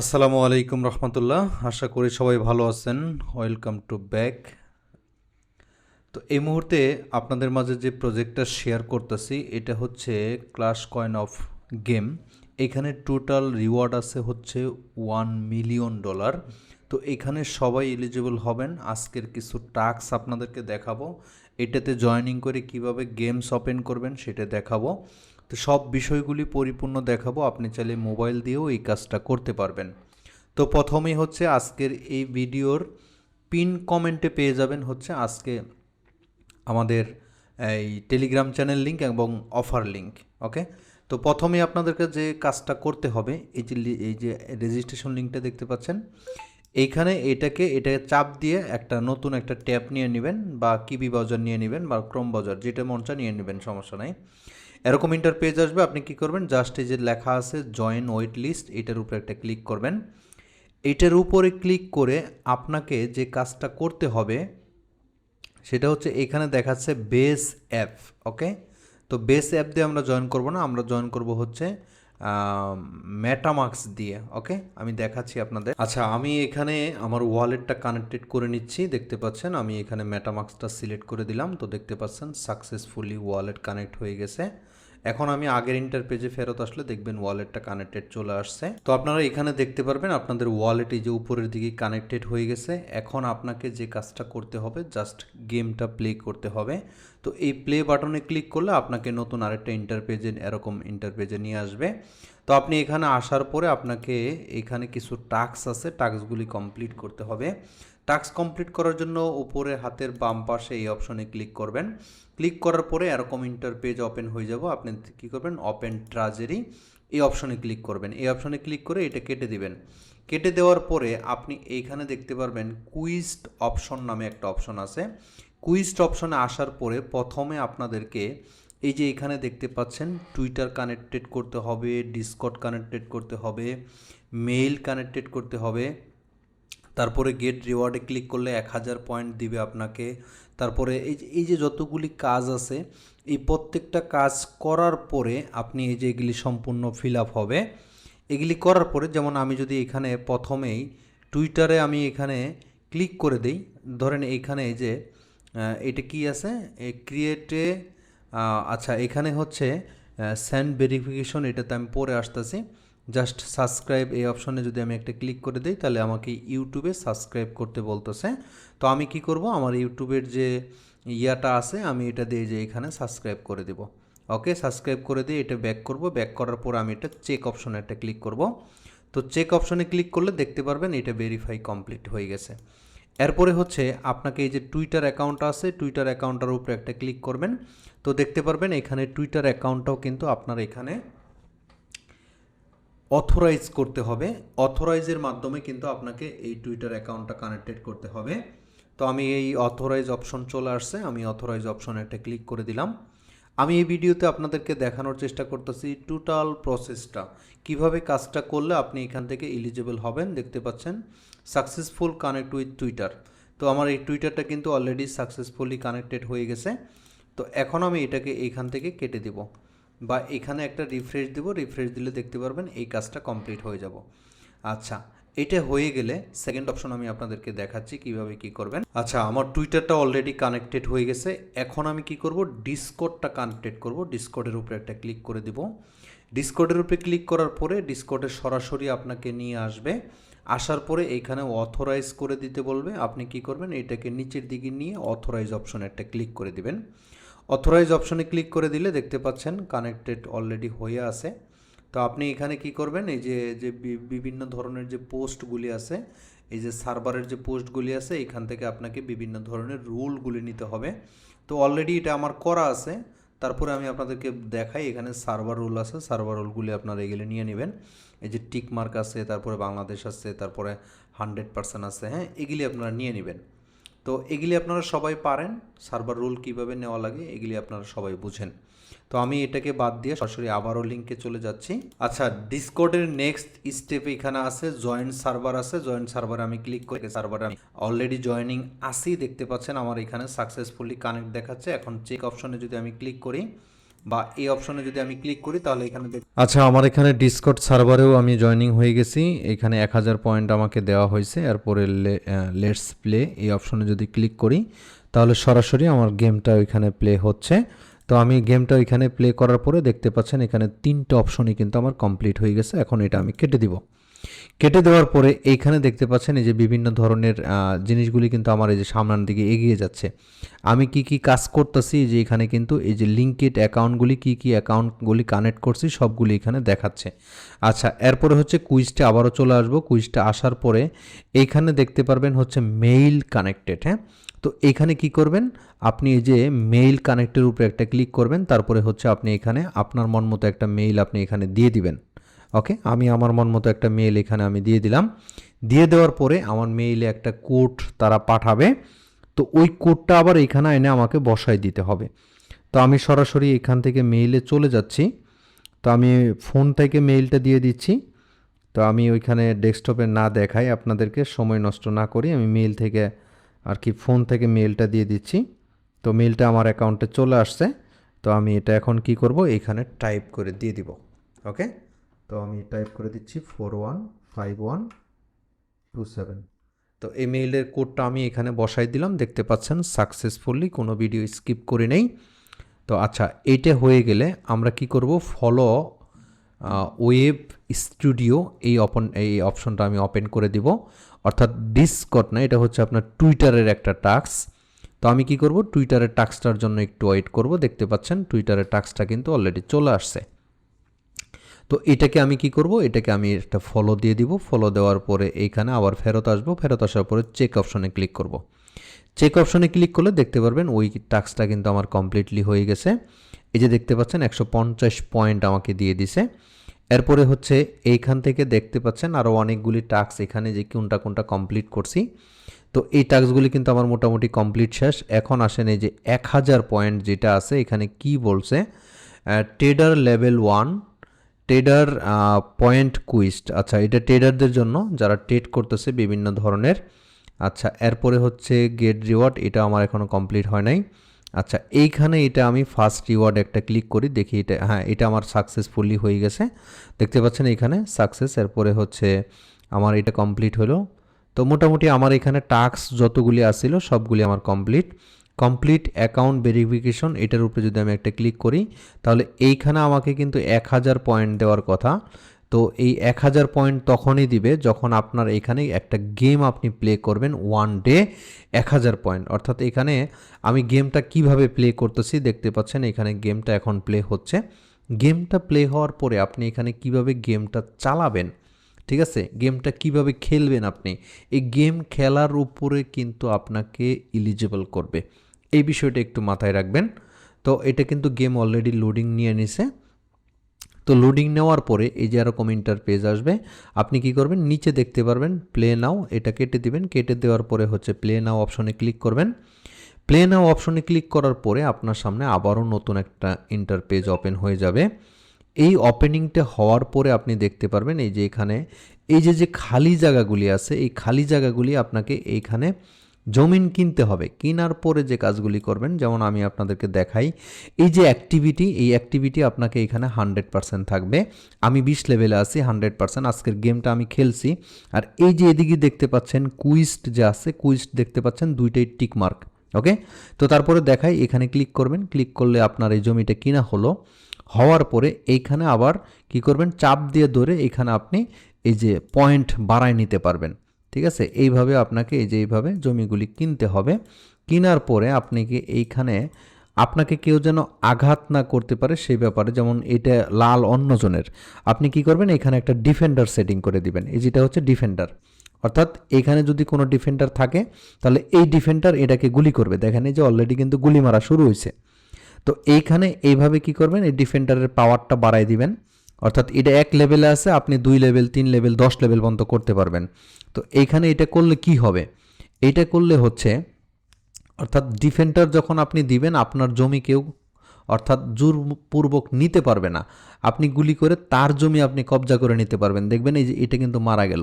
আসসালামু আলাইকুম রহমতুল্লাহ। আশা করি সবাই ভালো আছেন। ওয়েলকাম টু ব্যাক তো এই মুহূর্তে আপনাদের মাঝে যে প্রজেক্টটা শেয়ার করতেছি, এটা হচ্ছে ক্লাস কয়েন অফ গেম এখানে টোটাল রিওয়ার্ড আছে হচ্ছে ওয়ান মিলিয়ন ডলার তো এখানে সবাই এলিজিবল হবেন। আজকের কিছু টাস্ক আপনাদেরকে দেখাবো। এটাতে জয়েনিং করে কীভাবে গেমস ওপেন করবেন সেটা দেখাবো। তো সব বিষয়গুলি পরিপূর্ণ দেখাবো, আপনি চাইলে মোবাইল দিয়েও এই কাজটা করতে পারবেন। তো প্রথমেই হচ্ছে আজকের এই ভিডিওর পিন কমেন্টে পেয়ে যাবেন হচ্ছে আজকে আমাদের এই টেলিগ্রাম চ্যানেল লিঙ্ক এবং অফার লিঙ্ক ওকে তো প্রথমে আপনাদেরকে যে কাজটা করতে হবে, এই যে এই যে রেজিস্ট্রেশন লিঙ্কটা দেখতে পাচ্ছেন এইখানে এটাকে এটাকে চাপ দিয়ে একটা নতুন একটা ট্যাব নিয়ে নেবেন বা কিবি বাজার নিয়ে নেবেন বা ক্রোম বাজার, যেটা মন চায় নিয়ে নেবেন, সমস্যা নাই। এরকম ইন্টার পেজ আসবে, আপনি কি করবেন? জাস্ট এই যে লেখা আছে জয়েন ওয়েট লিস্ট এটার উপরে একটা ক্লিক করবেন। এটার উপরে ক্লিক করে আপনাকে যে কাজটা করতে হবে, সেটা হচ্ছে এখানে দেখাচ্ছে বেস অ্যাপ ওকে তো বেস অ্যাপ দিয়ে আমরা জয়েন করব না, আমরা জয়েন করব হচ্ছে মেটামার্কস দিয়ে ওকে আমি দেখাচ্ছি আপনাদের। আচ্ছা আমি এখানে আমার ওয়ালেটটা কানেক্টেড করে নিচ্ছি। দেখতে পাচ্ছেন, আমি এখানে মেটামার্কসটা সিলেক্ট করে দিলাম। তো দেখতে পাচ্ছেন সাকসেসফুলি ওয়ালেট কানেক্ট হয়ে গেছে। এখন আমি আগের ইন্টার পেজে ফেরত আসলে দেখবেন ওয়ালেটটা কানেক্টেড চলে আসছে। তো আপনারা এখানে দেখতে পারবেন আপনাদের ওয়ালেট এই যে উপরের দিকে কানেক্টেড হয়ে গেছে। এখন আপনাকে যে কাজটা করতে হবে জাস্ট গেমটা প্লে করতে হবে। তো এই প্লে বাটনে ক্লিক করলে আপনাকে নতুন আরেকটা ইন্টার পেজে এরকম ইন্টার পেজে নিয়ে আসবে। তো আপনি এখানে আসার পরে আপনাকে এখানে কিছু টাস্ক আছে টাস্কগুলি কমপ্লিট করতে হবে। টাস্ক কমপ্লিট করার জন্য উপরে হাতের বাম পাশে এই অপশনে ক্লিক করবেন। ক্লিক করার পরে এরকম ইন্টার পেজ ওপেন হয়ে যাব। আপনি কী করবেন? ওপেন ট্রাজেরি এই অপশনে ক্লিক করবেন। এই অপশনে ক্লিক করে এটা কেটে দিবেন। কেটে দেওয়ার পরে আপনি এইখানে দেখতে পারবেন কুইস্ট অপশন নামে একটা অপশন আছে। কুইস্ট অপশনে আসার পরে প্রথমে আপনাদেরকে এই যে এখানে দেখতে পাচ্ছেন টুইটার কানেক্টেড করতে হবে ডিসকট কানেক্টেড করতে হবে মেইল কানেক্টেড করতে হবে। তারপরে গেট রিওয়ার্ডে ক্লিক করলে এক হাজার পয়েন্ট দিবে আপনাকে। তারপরে এই যে এই যে যতগুলি কাজ আছে, এই প্রত্যেকটা কাজ করার পরে আপনি এই যে এগুলি সম্পূর্ণ ফিল আপ হবে। এগুলি করার পরে যেমন আমি যদি এখানে প্রথমেই টুইটারে আমি এখানে ক্লিক করে দেই, ধরেন এইখানে এই যে এটা কি আছে? ক্রিয়েটে আচ্ছা এখানে হচ্ছে স্যান্ড ভেরিফিকেশন এটাতে আমি পরে আসতেছি। জাস্ট সাবস্ক্রাইব এই অপশনে যদি আমি একটা ক্লিক করে দিই, তাহলে আমাকে ইউটিউবে সাবস্ক্রাইব করতে বলতেছে। তো আমি কি করব? আমার ইউটিউবের যে ইয়াটা আছে, আমি এটা দিয়ে যে এখানে সাবস্ক্রাইব করে দেব। ওকে, সাবস্ক্রাইব করে দিয়ে এটা ব্যাক করব। ব্যাক করার পর আমি এটা চেক অপশনে একটা ক্লিক করব। তো চেক অপশনে ক্লিক করলে দেখতে পারবেন এটা ভেরিফাই কমপ্লিট হয়ে গেছে। এরপরে হচ্ছে আপনাকে এই যে টুইটার অ্যাকাউন্ট আছে, টুইটার অ্যাকাউন্টের উপরে একটা ক্লিক করবেন। তো দেখতে পারবেন এখানে টুইটার অ্যাকাউন্টটাও কিন্তু আপনার এখানে অথরাইজ করতে হবে। অথরাইজের মাধ্যমে কিন্তু আপনাকে এই টুইটার অ্যাকাউন্টটা কানেক্টেড করতে হবে। তো আমি এই অথরাইজ অপশন চলে আসছে। আমি অথরাইজ অপশনে একটা ক্লিক করে দিলাম। আমি এই ভিডিওতে আপনাদেরকে দেখানোর চেষ্টা করতেছি টোটাল প্রসেসটা কীভাবে কাজটা করলে আপনি এখান থেকে এলিজিবল হবেন দেখতে পাচ্ছেন। সাকসেসফুল কানেক্ট উইথ টুইটার তো আমার এই টুইটারটা কিন্তু অলরেডি সাকসেসফুলি কানেক্টেড হয়ে গেছে। তো এখন আমি এটাকে এইখান থেকে কেটে দিব। বা এখানে একটা রিফ্রেশ দেব রিফ্রেশ দিলে দেখতে পারবেন এই কাজটা কমপ্লিট হয়ে যাব। আচ্ছা এটা হয়ে গেলে সেকেন্ড অপশন আমি আপনাদেরকে দেখাচ্ছি কীভাবে কি করবেন। আচ্ছা আমার টুইটারটা অলরেডি কানেক্টেড হয়ে গেছে। এখন আমি কি করব? ডিসকোডটা কানেক্টেড করব। ডিসকোডের উপরে একটা ক্লিক করে দিব। ডিসকোডের উপরে ক্লিক করার পরে ডিসকোডে সরাসরি আপনাকে নিয়ে আসবে। আসার পরে এখানে অথরাইজ করে দিতে বলবে। আপনি কি করবেন? এটাকে নিচের দিকে নিয়ে অথরাইজ অপশন একটা ক্লিক করে দিবেন। অথরাইজ অপশনে ক্লিক করে দিলে দেখতে পাচ্ছেন কানেক্টেড অলরেডি হয়ে আছে। তো আপনি এখানে কি করবেন? এই যে যে বিভিন্ন ধরনের যে পোস্টগুলি আছে, এই যে সার্ভারের যে পোস্টগুলি আছে, এখান থেকে আপনাকে বিভিন্ন ধরনের রুলগুলি নিতে হবে। তো অলরেডি এটা আমার করা আছে। তারপরে আমি আপনাদেরকে দেখাই, এখানে সার্ভার রুল আছে। সার্ভার রুলগুলি আপনারা এগুলি নিয়ে নেবেন। এই যে টিক মার্ক আছে, তারপরে বাংলাদেশ আছে, তারপরে হান্ড্রেড পার্সেন্ট আছে হ্যাঁ এগুলি আপনারা নিয়ে নেবেন। তো এগুলি আপনারা সবাই পারেন সার্ভার রুল কীভাবে নেওয়া লাগে এগুলি আপনারা সবাই বুঝেন। তো আমি এটাকে বাদ দিয়ে সরাসরি আবারও লিঙ্কে চলে যাচ্ছি। আচ্ছা ডিসকোডের নেক্সট স্টেপ এখানে আছে জয়েন্ট সার্ভার আছে জয়েন্ট সার্ভারে আমি ক্লিক করে সার্ভারে আমি অলরেডি জয়েনিং আসি দেখতে পাচ্ছেন আমার এখানে সাকসেসফুলি কানেক্ট দেখাচ্ছে। এখন চেক অপশনে যদি আমি ক্লিক করি বা এই অপশনে যদি আমি ক্লিক করি, তাহলে এখানে আচ্ছা আমার এখানে ডিসকট সার্ভারেও আমি জয়েনিং হয়ে গেছি। এখানে এক হাজার পয়েন্ট আমাকে দেওয়া হয়েছে। এরপরে লেটস প্লে এই অপশনে যদি ক্লিক করি, তাহলে সরাসরি আমার গেমটা ওইখানে প্লে হচ্ছে। তো আমি গেমটা ওইখানে প্লে করার পরে দেখতে পাচ্ছেন এখানে তিনটে অপশনই কিন্তু আমার কমপ্লিট হয়ে গেছে। এখন এটা আমি কেটে দিব। কেটে দেওয়ার পরে এইখানে দেখতে পাচ্ছেন এই যে বিভিন্ন ধরনের জিনিসগুলি কিন্তু আমার এই যে সামনের দিকে এগিয়ে যাচ্ছে। আমি কি কি কাজ করতেছি যে এখানে কিন্তু এই যে লিঙ্কেড অ্যাকাউন্টগুলি কি কি অ্যাকাউন্টগুলি কানেক্ট করছি, সবগুলি এখানে দেখাচ্ছে। আচ্ছা এরপরে হচ্ছে কুইজটা আবারও চলে আসব। কুইজটা আসার পরে এইখানে দেখতে পারবেন হচ্ছে মেইল কানেক্টেড হ্যাঁ? তো এখানে কি করবেন? আপনি এই যে মেইল কানেক্টের উপরে একটা ক্লিক করবেন, তারপরে হচ্ছে আপনি এখানে আপনার মন মতো একটা মেইল আপনি এখানে দিয়ে দিবেন। ওকে আমি আমার মন মতো একটা মেইল এখানে আমি দিয়ে দিলাম। দিয়ে দেওয়ার পরে আমার মেইলে একটা কোড তারা পাঠাবে। তো ওই কোডটা আবার এখানে এনে আমাকে বসায় দিতে হবে। তো আমি সরাসরি এখান থেকে মেইলে চলে যাচ্ছি। তো আমি ফোন থেকে মেইলটা দিয়ে দিচ্ছি। তো আমি ওইখানে ডেস্কটপে না দেখাই, আপনাদেরকে সময় নষ্ট না করি, আমি মেইল থেকে আর কি ফোন থেকে মেইলটা দিয়ে দিচ্ছি। তো মেইলটা আমার অ্যাকাউন্টে চলে আসছে। তো আমি এটা এখন কি করব? এখানে টাইপ করে দিয়ে দিব। ওকে তো আমি টাইপ করে দিচ্ছি four one five one two seven তো এই মেইলের কোডটা আমি এখানে বসাই দিলাম, দেখতে পাচ্ছেন সাকসেসফুলি কোনো ভিডিও স্কিপ করে নেই। তো আচ্ছা এইটা হয়ে গেলে আমরা কি করব? ফলো ওয়েব স্টুডিও এই অপন এই অপশনটা আমি ওপেন করে দিব। অর্থাৎ ডিসকট না, এটা হচ্ছে আপনার টুইটারের একটা টাস্ক তো আমি কি করব? টুইটারের টাস্কটার জন্য একটু ওয়েট করব। দেখতে পাচ্ছেন টুইটারের টাস্কটা কিন্তু অলরেডি চলে আসছে। তো এটাকে আমি কি করব? এটাকে আমি একটা ফলো দিয়ে দিব। ফলো দেওয়ার পরে এইখানে আবার ফেরত আসব। ফেরত আসার পরে চেক অপশনে ক্লিক করব। চেক অপশনে ক্লিক করলে দেখতে পারবেন ওই টাস্কটা কিন্তু আমার কমপ্লিটলি হয়ে গেছে। এই যে দেখতে পাচ্ছেন একশো পঞ্চাশ পয়েন্ট আমাকে দিয়ে দিছে। এরপরে হচ্ছে এইখান থেকে দেখতে পাচ্ছেন আরও অনেকগুলি টাস্ক এখানে যে কোনটা কোনটা কমপ্লিট করছি। তো এই টাস্কগুলি কিন্তু আমার মোটামুটি কমপ্লিট শেষ। এখন আসেন এই যে এক হাজার পয়েন্ট যেটা আছে এখানে কি বলছে? Trader level one trader point quest আচ্ছা এটা ট্রেডারদের জন্য যারা ট্রেড করতেছে বিভিন্ন ধরনের। আচ্ছা এরপরে হচ্ছে গেট রিওয়ার্ড, এটা আমার এখনও কমপ্লিট হয় নাই। আচ্ছা এইখানে এটা আমি ফার্স্ট রিওয়ার্ড একটা ক্লিক করি, দেখি এটা হ্যাঁ এটা আমার সাকসেসফুলি হয়ে গেছে। দেখতে পাচ্ছেন এখানে সাকসেস, এরপরে হচ্ছে আমার এটা কমপ্লিট হলো। তো মোটামুটি আমার এখানে টাস্ক যতগুলি আসছিল সবগুলি আমার কমপ্লিট। কমপ্লিট অ্যাকাউন্ট ভেরিফিকেশন এটার উপরে যদি আমি একটা ক্লিক করি, তাহলে এইখানে আমাকে কিন্তু এক হাজার পয়েন্ট দেওয়ার কথা। তো এই এক হাজার পয়েন্ট তখনই দিবে যখন আপনার এখানে একটা গেম আপনি প্লে করবেন ওয়ান ডে এক হাজার পয়েন্ট অর্থাৎ এখানে আমি গেমটা কীভাবে প্লে করতেছি দেখতে পাচ্ছেন, এখানে গেমটা এখন প্লে হচ্ছে। গেমটা প্লে হওয়ার পরে আপনি এখানে কীভাবে গেমটা চালাবেন, ঠিক আছে? গেমটা কীভাবে খেলবেন আপনি, এই গেম খেলার উপরে কিন্তু আপনাকে ইলিজিবল করবে। এই বিষয়টা একটু মাথায় রাখবেন। তো এটা কিন্তু গেম অলরেডি লোডিং নিয়ে নিছে। তো লোডিং নেওয়ার পরে এই যে এরকম ইন্টারপেজ আসবে, আপনি কি করবেন? নিচে দেখতে পারবেন প্লে নাও এটা কেটে দিবেন। কেটে দেওয়ার পরে হচ্ছে প্লে নাও অপশনে ক্লিক করবেন। প্লে নাও অপশনে ক্লিক করার পরে আপনার সামনে আবারও নতুন একটা ইন্টারপেজ ওপেন হয়ে যাবে। এই ওপেনিংটা হওয়ার পরে আপনি দেখতে পারবেন, এই যে এখানে, এই যে যে খালি জায়গাগুলি আছে, এই খালি জায়গাগুলি আপনাকে এইখানে জমিন কিনতে হবে, কেনার পরে যে কাজগুলি করবেন, যেমন আমি আপনাদেরকে দেখাই, এই যে অ্যাক্টিভিটি এই অ্যাক্টিভিটি আপনাকে এখানে হান্ড্রেড পার্সেন্ট থাকবে। আমি বিশ লেভেলে আছি হান্ড্রেড পার্সেন্ট আজকের গেমটা আমি খেলছি। আর এই যে এদিকে দেখতে পাচ্ছেন কুইস্ট যে আছে কুইস্ট দেখতে পাচ্ছেন, দুইটাই টিক মার্ক ওকে তো তারপরে দেখাই, এখানে ক্লিক করবেন। ক্লিক করলে আপনার এই জমিটা কিনা হলো। হওয়ার পরে এইখানে আবার কি করবেন, চাপ দিয়ে ধরে এখানে আপনি এই যে পয়েন্ট বাড়ায় নিতে পারবেন। ঠিক আছে? এইভাবে আপনাকে এই যে এইভাবে জমিগুলি কিনতে হবে। কেনার পরে আপনি কি এইখানে আপনাকে কেউ যেন আঘাত না করতে পারে সেই ব্যাপারে, যেমন এটা লাল অন্যজনের আপনি কি করবেন? এখানে একটা ডিফেন্ডার সেটিং করে দিবেন। এই যেটা হচ্ছে ডিফেন্ডার। অর্থাৎ এখানে যদি কোনো ডিফেন্ডার থাকে, তাহলে এই ডিফেন্ডার এটাকে গুলি করবে। দেখেন, এই যে অলরেডি কিন্তু গুলি মারা শুরু হয়েছে তো এইখানে এইভাবে কি করবেন? এই ডিফেন্ডারের পাওয়ারটা বাড়াই দিবেন। অর্থাৎ এটা এক লেভেলে আছে, আপনি দুই লেভেল তিন লেভেল দশ লেভেল পর্যন্ত করতে পারবেন। তো এইখানে এটা করলে কি হবে? এটা করলে হচ্ছে, অর্থাৎ ডিফেন্ডার যখন আপনি দিবেন, আপনার জমি কেউ, অর্থাৎ জোরপূর্বক নিতে পারবে না। আপনি গুলি করে তার জমি আপনি কবজা করে নিতে পারবেন। দেখবেন এই যে এটা কিন্তু মারা গেল।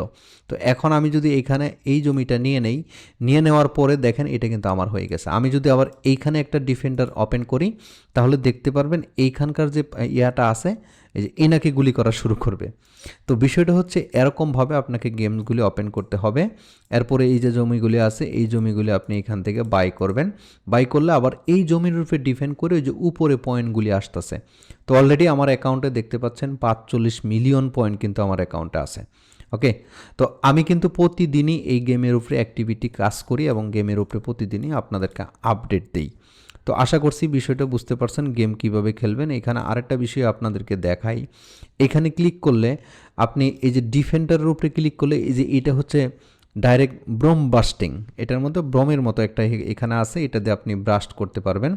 তো এখন আমি যদি এইখানে এই জমিটা নিয়ে নেই, নিয়ে নেওয়ার পরে দেখেন এটা কিন্তু আমার হয়ে গেছে। আমি যদি আবার এইখানে একটা ডিফেন্ডার ওপেন করি, তাহলে দেখতে পারবেন এইখানকার যে ইয়াটা আছে এই যে এনাকে গুলি করা শুরু করবে। তো বিষয়টা হচ্ছে এরকমভাবে আপনাকে গেমসগুলি ওপেন করতে হবে। এরপরে এই যে জমিগুলি আছে, এই জমিগুলি আপনি এখান থেকে বাই করবেন। বাই করলে আবার এই জমির উপরে ডিফেন্ড করে ওই যে উপরে পয়েন্টগুলি আসতেছে। তো অলরেডি আমার অ্যাকাউন্টে দেখতে পাচ্ছেন পাঁচচল্লিশ মিলিয়ন পয়েন্ট কিন্তু আমার অ্যাকাউন্টে আছে। ওকে তো আমি কিন্তু প্রতিদিনই এই গেমের উপরে অ্যাক্টিভিটি কাজ করি এবং গেমের উপরে প্রতিদিনই আপনাদেরকে আপডেট দিই। তো আশা করছি বিষয়টা বুঝতে পারছেন, গেম কীভাবে খেলবেন। এখানে আরেকটা বিষয় আপনাদেরকে দেখাই। এখানে ক্লিক করলে আপনি এই যে ডিফেন্ডারের উপরে ক্লিক করলে এই যে এটা হচ্ছে ডাইরেক্ট ব্রম বাস্টিং। এটার মধ্যে ব্রমের মতো একটা এখানে আছে, এটা দিয়ে আপনি ব্রাস্ট করতে পারবেন।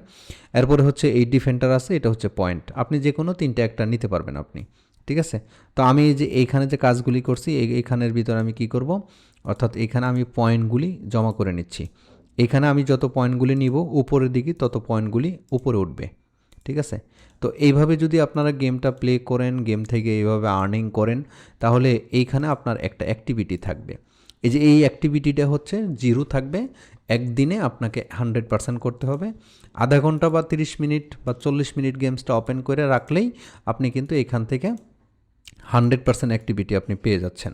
এরপরে হচ্ছে এই ডিফেন্ডার আছে, এটা হচ্ছে পয়েন্ট। আপনি যে কোনো তিনটে একটা নিতে পারবেন আপনি, ঠিক আছে? তো আমি এই যে এইখানে যে কাজগুলি করছি এইখানের ভিতরে আমি কি করব? অর্থাৎ এখানে আমি পয়েন্টগুলি জমা করে নিচ্ছি। এখানে আমি যত পয়েন্টগুলি নিব, উপরের দিকে তত পয়েন্টগুলি উপরে উঠবে। ঠিক আছে? তো এইভাবে যদি আপনারা গেমটা প্লে করেন গেম থেকে এইভাবে আর্নিং করেন, তাহলে এইখানে আপনার একটা অ্যাক্টিভিটি থাকবে। এই যে এই অ্যাক্টিভিটিটা হচ্ছে, জিরো থাকবে, একদিনে আপনাকে হান্ড্রেড পার্সেন্ট করতে হবে। আধা ঘণ্টা বা তিরিশ মিনিট বা চল্লিশ মিনিট গেমসটা ওপেন করে রাখলেই আপনি কিন্তু এখান থেকে হান্ড্রেড পার্সেন্ট অ্যাক্টিভিটি আপনি পেয়ে যাচ্ছেন।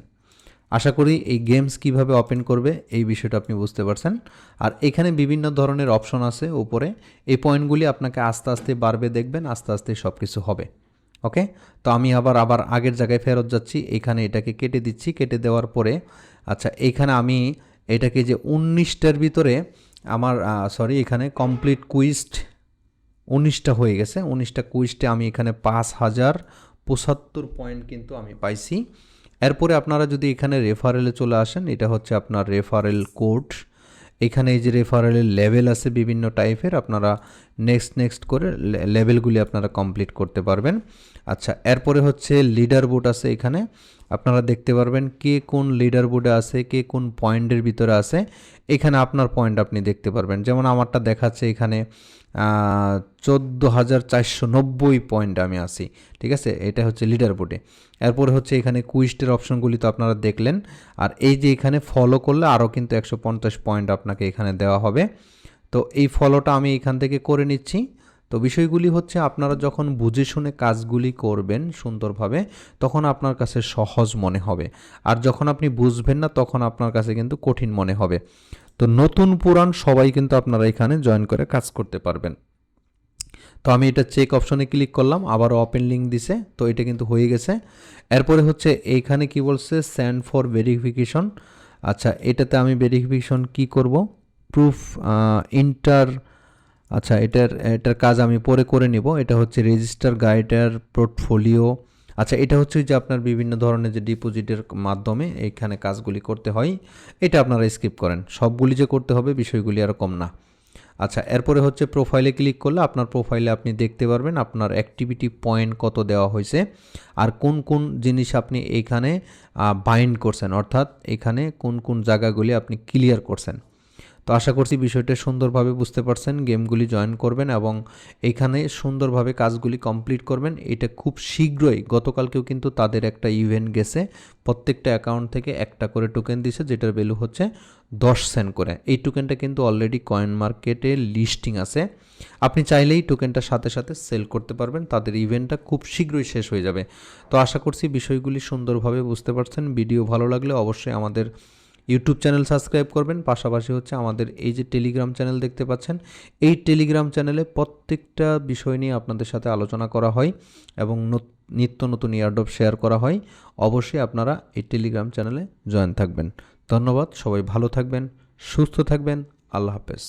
আশা করি এই গেমস কীভাবে ওপেন করবে এই বিষয়টা আপনি বুঝতে পারছেন। আর এখানে বিভিন্ন ধরনের অপশন আছে উপরে। এই পয়েন্টগুলি আপনাকে আস্তে আস্তে বাড়বে, দেখবেন আস্তে আস্তে সব কিছু হবে। ওকে তো আমি আবার আবার আগের জায়গায় ফেরত যাচ্ছি। এখানে এটাকে কেটে দিচ্ছি। কেটে দেওয়ার পরে আচ্ছা এইখানে আমি এটাকে যে উনিশটার ভিতরে আমার সরি এখানে কমপ্লিট কুইস্ট উনিশটা হয়ে গেছে। উনিশটা কুইস্টে আমি এখানে পাঁচ হাজার পঁচাত্তর পয়েন্ট কিন্তু আমি পাইছি। এরপরে আপনারা যদি এখানে রেফারেলে চলে আসেন, এটা হচ্ছে আপনার রেফারেল কোড এখানে এই যে রেফারেলের লেভেল আছে বিভিন্ন টাইপের আপনারা নেক্সট নেক্সট করে লেভেলগুলি আপনারা কমপ্লিট করতে পারবেন। আচ্ছা এরপরে হচ্ছে লিডার বোর্ড আছে এখানে। আপনারা দেখতে পারবেন কে কোন লিডার বোর্ডে আছে, কে কোন পয়েন্টের ভিতরে আছে। এখানে আপনার পয়েন্ট আপনি দেখতে পারবেন। যেমন আমারটা দেখাচ্ছে এখানে চোদ্দ হাজার চারশো নব্বই পয়েন্ট আমি আছি, ঠিক আছে? এটা হচ্ছে লিডার বোর্ডে এরপরে হচ্ছে এখানে কুইস্টের অপশনগুলি তো আপনারা দেখলেন। আর এই যে এখানে ফলো করলে আরও কিন্তু একশো পঞ্চাশ পয়েন্ট আপনাকে এখানে দেওয়া হবে। তো এই ফলোটা আমি এখান থেকে করে নিচ্ছি। তো বিষয়গুলি হচ্ছে আপনারা যখন বুঝে শুনে কাজগুলি করবেন সুন্দরভাবে, তখন আপনার কাছে সহজ মনে হবে। আর যখন আপনি বুঝবেন না, তখন আপনার কাছে কিন্তু কঠিন মনে হবে। তো নতুন পুরাণ সবাই কিন্তু আপনারা এখানে জয়েন করে কাজ করতে পারবেন। তো আমি এটা চেক অপশনে ক্লিক করলাম, আবারও ওপেন লিঙ্ক দিছে, তো এটা কিন্তু হয়ে গেছে। এরপরে হচ্ছে এইখানে কি বলছে স্যান্ড ফর ভেরিফিকেশন আচ্ছা এটাতে আমি ভেরিফিকেশন কি করব? প্রুফ ইন্টার আচ্ছা এটার এটার কাজ আমি পরে করে নিব। এটা হচ্ছে রেজিস্টার গাইডার পোর্টফোলিও আচ্ছা এটা হচ্ছে যে আপনার বিভিন্ন ধরনের যে ডিপোজিটের মাধ্যমে এখানে কাজগুলি করতে হয়, এটা আপনারা স্কিপ করেন। সবগুলি যে করতে হবে বিষয়গুলি এরকম না। আচ্ছা এরপরে হচ্ছে প্রোফাইলে ক্লিক করলে আপনার প্রোফাইলে আপনি দেখতে পারবেন আপনার অ্যাক্টিভিটি পয়েন্ট কত দেওয়া হয়েছে আর কোন কোন জিনিস আপনি এখানে বাইন্ড করছেন। অর্থাৎ এখানে কোন কোন জায়গাগুলি আপনি ক্লিয়ার করছেন। তো আশা করছি বিষয়টা সুন্দরভাবে বুঝতে পারছেন, গেমগুলি জয়েন করবেন এবং এখানে সুন্দরভাবে কাজগুলি কমপ্লিট করবেন। এটা খুব শীঘ্রই, গতকালকেও কিন্তু তাদের একটা ইভেন্ট গেছে, প্রত্যেকটা অ্যাকাউন্ট থেকে একটা করে টোকেন দিছে, যেটার ভ্যালু হচ্ছে দশ সেন্ট করে। এই টোকেনটা কিন্তু অলরেডি কয়েন মার্কেটে লিস্টিং আছে। আপনি চাইলেই টোকেনটার সাথে সাথে সেল করতে পারবেন, তাদের ইভেন্টটা খুব শীঘ্রই শেষ হয়ে যাবে। তো আশা করছি বিষয়গুলি সুন্দরভাবে বুঝতে পারছেন। ভিডিও ভালো লাগলে অবশ্যই আমাদের ইউটিউব চ্যানেল সাবস্ক্রাইব করবেন। পাশাপাশি হচ্ছে আমাদের এই যে টেলিগ্রাম চ্যানেল দেখতে পাচ্ছেন, এই টেলিগ্রাম চ্যানেলে প্রত্যেকটা বিষয় নিয়ে আপনাদের সাথে আলোচনা করা হয় এবং নিত্য নতুন ইয়ারডপ শেয়ার করা হয়। অবশ্যই আপনারা এই টেলিগ্রাম চ্যানেলে জয়েন থাকবেন। ধন্যবাদ, সবাই ভালো থাকবেন, সুস্থ থাকবেন, আল্লাহ হাফেজ।